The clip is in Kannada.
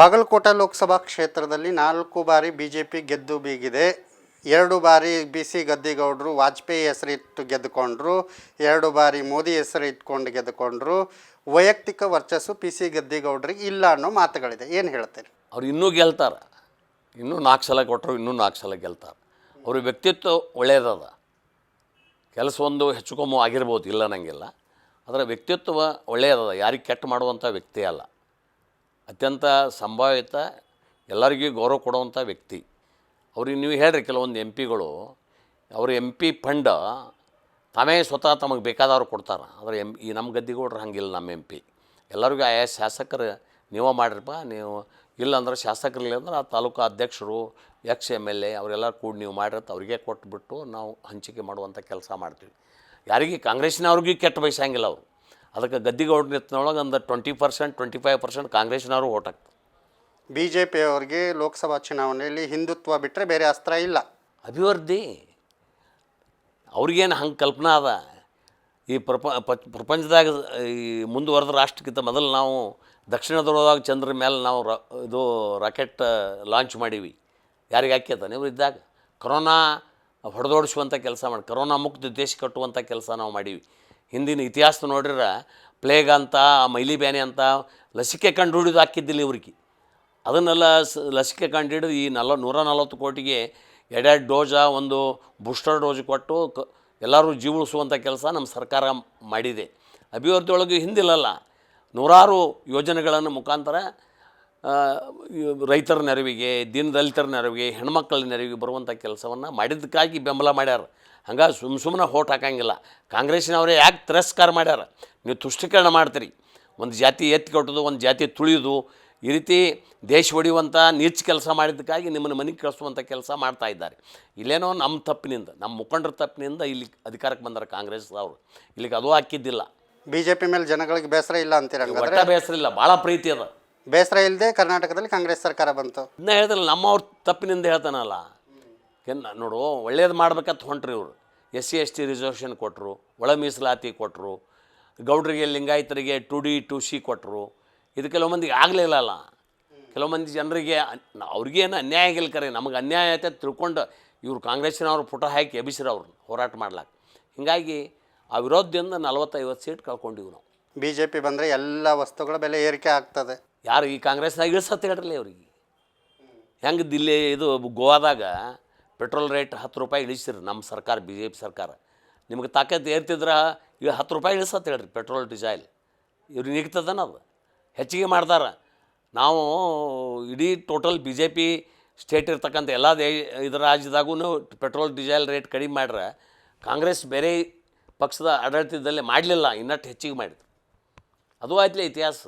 ಬಾಗಲಕೋಟೆ ಲೋಕಸಭಾ ಕ್ಷೇತ್ರದಲ್ಲಿ ನಾಲ್ಕು ಬಾರಿ ಬಿ ಜೆ ಪಿ ಗೆದ್ದು ಬೀಗಿದೆ. ಎರಡು ಬಾರಿ ಬಿ ಸಿ ಗದ್ದಿಗೌಡರು ವಾಜಪೇಯಿ ಹೆಸರಿಟ್ಟು ಗೆದ್ದುಕೊಂಡ್ರು. ಎರಡು ಬಾರಿ ಮೋದಿ ಹೆಸರು ಇಟ್ಕೊಂಡು ಗೆದ್ದುಕೊಂಡ್ರು. ವೈಯಕ್ತಿಕ ವರ್ಚಸ್ಸು ಪಿ ಸಿ ಗದ್ದಿಗೌಡರಿಗೆ ಇಲ್ಲ ಅನ್ನೋ ಮಾತುಗಳಿದೆ. ಏನು ಹೇಳ್ತೀರಿ? ಅವ್ರು ಇನ್ನೂ ಗೆಲ್ತಾರೆ. ಇನ್ನೂ ನಾಲ್ಕು ಸಲ ಕೊಟ್ಟರು, ಇನ್ನೂ ನಾಲ್ಕು ಸಲ ಗೆಲ್ತಾರೆ. ಅವ್ರ ವ್ಯಕ್ತಿತ್ವ ಒಳ್ಳೆಯದದ ಕೆಲಸ ಒಂದು ಹೆಚ್ಚು ಕಮ್ಮು ಆಗಿರ್ಬೋದು, ಇಲ್ಲ ನನಗೆಲ್ಲ ಅದರ ವ್ಯಕ್ತಿತ್ವ ಒಳ್ಳೆಯದದ ಯಾರಿಗೆ ಕೆಟ್ಟ ಮಾಡುವಂಥ ವ್ಯಕ್ತಿ ಅಲ್ಲ. ಅತ್ಯಂತ ಸಂಭಾವಿತ, ಎಲ್ಲರಿಗೂ ಗೌರವ ಕೊಡುವಂಥ ವ್ಯಕ್ತಿ. ಅವ್ರಿಗೆ ನೀವು ಹೇಳ್ರಿ ಕೆಲವೊಂದು ಎಂ ಪಿಗಳು ಅವ್ರ ಎಂ ಪಿ ಫಂಡ ತಾವೇ ಸ್ವತಃ ತಮಗೆ ಬೇಕಾದವ್ರು ಕೊಡ್ತಾರೆ. ಆದರೆ ಎಂ, ಈ ನಮ್ಮ ಗದ್ದಿಗೌಡ್ರು ಹಂಗಿಲ್ಲ ನಮ್ಮ ಎಂ ಪಿ ಎಲ್ಲರಿಗೂ ಆಯಾ ಶಾಸಕರು, ನೀವು ಮಾಡಿರಪ್ಪ, ನೀವು ಇಲ್ಲಾಂದ್ರೆ ಶಾಸಕರಿಲ್ಲ ಅಂದ್ರೆ ಆ ತಾಲೂಕು ಅಧ್ಯಕ್ಷರು, ಎಕ್ಸ್ ಎಂ ಎಲ್ ಎ ಅವರೆಲ್ಲ ಕೂಡಿ ನೀವು ಮಾಡಿರತ್ತೆ, ಅವ್ರಿಗೆ ಕೊಟ್ಬಿಟ್ಟು ನಾವು ಹಂಚಿಕೆ ಮಾಡುವಂಥ ಕೆಲಸ ಮಾಡ್ತೀವಿ. ಯಾರಿಗೆ ಕಾಂಗ್ರೆಸ್ನವ್ರಿಗೂ ಕೆಟ್ಟ ಬಯಸಂಗಿಲ್ಲ ಅವರು. ಅದಕ್ಕೆ ಗದ್ದಿಗೌಡ ನಿತ್ತಿನೊಳಗೆ ಒಂದು twenty percent twenty five percent ಕಾಂಗ್ರೆಸ್ನವರು ಓಟ್ ಹಾಕ್ತಾರೆ. ಬಿ ಜೆ ಪಿಯವ್ರಿಗೆ ಲೋಕಸಭಾ ಚುನಾವಣೆಯಲ್ಲಿ ಹಿಂದುತ್ವ ಬಿಟ್ಟರೆ ಬೇರೆ ಅಸ್ತ್ರ ಇಲ್ಲ. ಅಭಿವೃದ್ಧಿ. ಅವ್ರಿಗೇನು ಹಂಗೆ ಕಲ್ಪನಾ ಅದ? ಈ ಪ್ರಪ ಪ- ಪ್ರಪಂಚದಾಗ ಈ ಮುಂದುವರೆದ ರಾಷ್ಟ್ರಕ್ಕಿಂತ ಮೊದಲು ನಾವು ದಕ್ಷಿಣ ಧ್ರುವದಾಗ ಚಂದ್ರ ಮೇಲೆ ನಾವು ರ ಇದು ರಾಕೆಟ್ ಲಾಂಚ್ ಮಾಡೀವಿ. ಯಾರಿಗೆ ಹಾಕ್ಯದ ನೀವು ಇದ್ದಾಗ ಕೊರೋನಾ ಹೊಡೆದೋಡಿಸುವಂಥ ಕೆಲಸ ಮಾಡಿ ಕೊರೋನಾ ಮುಕ್ತ ದೇಶ ಕಟ್ಟುವಂಥ ಕೆಲಸ ನಾವು ಮಾಡೀವಿ. ಹಿಂದಿನ ಇತಿಹಾಸ ನೋಡಿದ್ರೆ ಪ್ಲೇಗ್ ಅಂತ, ಮೈಲಿ ಬ್ಯಾನೆ ಅಂತ ಲಸಿಕೆ ಕಂಡು ಹಿಡಿದು ಹಾಕಿದ್ದಿಲ್ಲ ಇವ್ರಿಗೆ. ಅದನ್ನೆಲ್ಲ ಸ, ಲಸಿಕೆ ಕಂಡುಹಿಡಿದು ಈ ನಲ, ನೂರ ನಲವತ್ತು ಕೋಟಿಗೆ ಎರಡೆರಡು ಡೋಜ, ಒಂದು ಬೂಸ್ಟರ್ ಡೋಸ್ ಕೊಟ್ಟು ಕ, ಎಲ್ಲರೂ ಜೀವ ಉಳಿಸುವಂಥ ಕೆಲಸ ನಮ್ಮ ಸರ್ಕಾರ ಮಾಡಿದೆ. ಅಭಿವೃದ್ಧಿಯೊಳಗೆ ಹಿಂದಿಲ್ಲಲ್ಲ, ನೂರಾರು ಯೋಜನೆಗಳನ್ನು ಮುಖಾಂತರ ರೈತರ ನೆರವಿಗೆ, ದೀನದಲಿತರ ನೆರವಿಗೆ, ಹೆಣ್ಮಕ್ಳ ನೆರವಿಗೆ ಬರುವಂಥ ಕೆಲಸವನ್ನು ಮಾಡಿದ್ದಕ್ಕಾಗಿ ಬೆಂಬಲ ಮಾಡ್ಯಾರ. ಹಂಗಾಗಿ ಸುಮ್ಮ ಸುಮ್ಮನೆ ಹೋಟ್ ಹಾಕಂಗಿಲ್ಲ. ಕಾಂಗ್ರೆಸ್ಸಿನವರೇ ಯಾಕೆ ತಿರಸ್ಕಾರ ಮಾಡ್ಯಾರ? ನೀವು ತುಷ್ಟೀಕರಣ ಮಾಡ್ತೀರಿ. ಒಂದು ಜಾತಿ ಎತ್ತಿ ಕಟ್ಟೋದು ಒಂದು ಜಾತಿ ತುಳಿಯೋದು ಈ ರೀತಿ ದೇಶ ಒಡೆಯುವಂಥ ನೀಚ ಕೆಲಸ ಮಾಡಿದ್ದಕ್ಕಾಗಿ ನಿಮ್ಮನ್ನು ಮನೆಗೆ ಕಳಿಸುವಂಥ ಕೆಲಸ ಮಾಡ್ತಾ ಇದ್ದಾರೆ. ಇಲ್ಲೇನೋ ನಮ್ಮ ತಪ್ಪಿನಿಂದ ನಮ್ಮ ಮುಖಂಡರ ತಪ್ಪಿನಿಂದ ಇಲ್ಲಿ ಅಧಿಕಾರಕ್ಕೆ ಬಂದಾರೆ ಕಾಂಗ್ರೆಸ್ ಅವರು ಇಲ್ಲಿಗೆ ಅದು ಹಾಕಿದ್ದಿಲ್ಲ. ಬಿ ಜೆ ಪಿ ಮೇಲೆ ಜನಗಳಿಗೆ ಬೇಸರ ಇಲ್ಲ ಅಂತೀರ ಒಟ್ಟ ಬೇಸರ ಇಲ್ಲ ಭಾಳ ಪ್ರೀತಿ ಅದ. ಬೇಸರ ಇಲ್ಲದೆ ಕರ್ನಾಟಕದಲ್ಲಿ ಕಾಂಗ್ರೆಸ್ ಸರ್ಕಾರ ಬಂತು. ಇದನ್ನ ಹೇಳಿದ್ರೆ ನಮ್ಮವ್ರ ತಪ್ಪಿನಿಂದ ಹೇಳ್ತಾನಲ್ಲ. ಏನ್ ನೋಡು ಒಳ್ಳೇದು ಮಾಡ್ಬೇಕಂತ ಹೊಂಟ್ರಿ ಇವರು. S C S T reservation ಕೊಟ್ಟರು ಒಳ ಮೀಸಲಾತಿ ಕೊಟ್ಟರು ಗೌಡ್ರಿಗೆ ಲಿಂಗಾಯತರಿಗೆ ಟು ಡಿ ಟು ಸಿ ಕೊಟ್ಟರು ಇದು ಕೆಲವು ಮಂದಿಗೆ ಆಗಲಿಲ್ಲಲ್ಲ ಕೆಲವು ಮಂದಿ ಜನರಿಗೆ ಅವ್ರಿಗೇನು ಅನ್ಯಾಯ ಆಗಿಲ್ಲ ಕರೆ ನಮಗೆ ಅನ್ಯಾಯ ಐತೆ ತಿಳ್ಕೊಂಡು ಇವರು ಕಾಂಗ್ರೆಸ್ಸಿನವ್ರು ಪುಟ ಹಾಕಿ ಎಬ್ಬಿಸಿರು ಅವ್ರು ಹೋರಾಟ ಮಾಡ್ಲಾಕ. ಹೀಗಾಗಿ ಆ ವಿರೋಧದಿಂದ ನಲವತ್ತೈವತ್ತು ಸೀಟ್ ಕಳ್ಕೊಂಡಿವಿ ನಾವು. ಬಿ ಜೆ ಪಿ ಬಂದರೆ ಎಲ್ಲ ವಸ್ತುಗಳ ಬೆಲೆ ಏರಿಕೆ ಆಗ್ತದೆ. ಯಾರು ಈ ಕಾಂಗ್ರೆಸ್ನಾಗ ಇಳಿಸತ್ತೆ ಹೇಳ್ರಲ್ಲ ಅವ್ರಿಗೆ ಹೆಂಗೆ ದಿಲ್ಲಿ ಇದು ಗೋವಾದಾಗ ಪೆಟ್ರೋಲ್ ರೇಟ್ ಹತ್ತು ರೂಪಾಯಿ ಇಳಿಸಿರಿ, ನಮ್ಮ ಸರ್ಕಾರ ಬಿ ಜೆ ಪಿ ಸರ್ಕಾರ. ನಿಮ್ಗೆ ತಾಕತ್ತು ಏರ್ತಿದ್ರೆ ಈಗ ಹತ್ತು ರೂಪಾಯಿ ಇಳಿಸತ್ತೆ ಹೇಳ್ರಿ ಪೆಟ್ರೋಲ್, ಡಿಸೈಲ್. ಇವ್ರಿಗೆ ನಿಗ್ತದನ ಅದು. ಹೆಚ್ಚಿಗೆ ಮಾಡ್ತಾರೆ ನಾವು ಇಡೀ total B J P state ಇರ್ತಕ್ಕಂಥ ಎಲ್ಲ ದೇ ಇದರ ರಾಜ್ಯದಾಗೂ ಪೆಟ್ರೋಲ್, ಡೀಸೆಲ್ ರೇಟ್ ಕಡಿಮೆ ಮಾಡ್ರೆ ಕಾಂಗ್ರೆಸ್ ಬೇರೆ ಪಕ್ಷದ ಆಡಳಿತದಲ್ಲಿ ಮಾಡಲಿಲ್ಲ, ಇನ್ನಷ್ಟು ಹೆಚ್ಚಿಗೆ ಮಾಡಿದ್ರು. ಅದು ಆಯ್ತಲೇ ಇತಿಹಾಸ.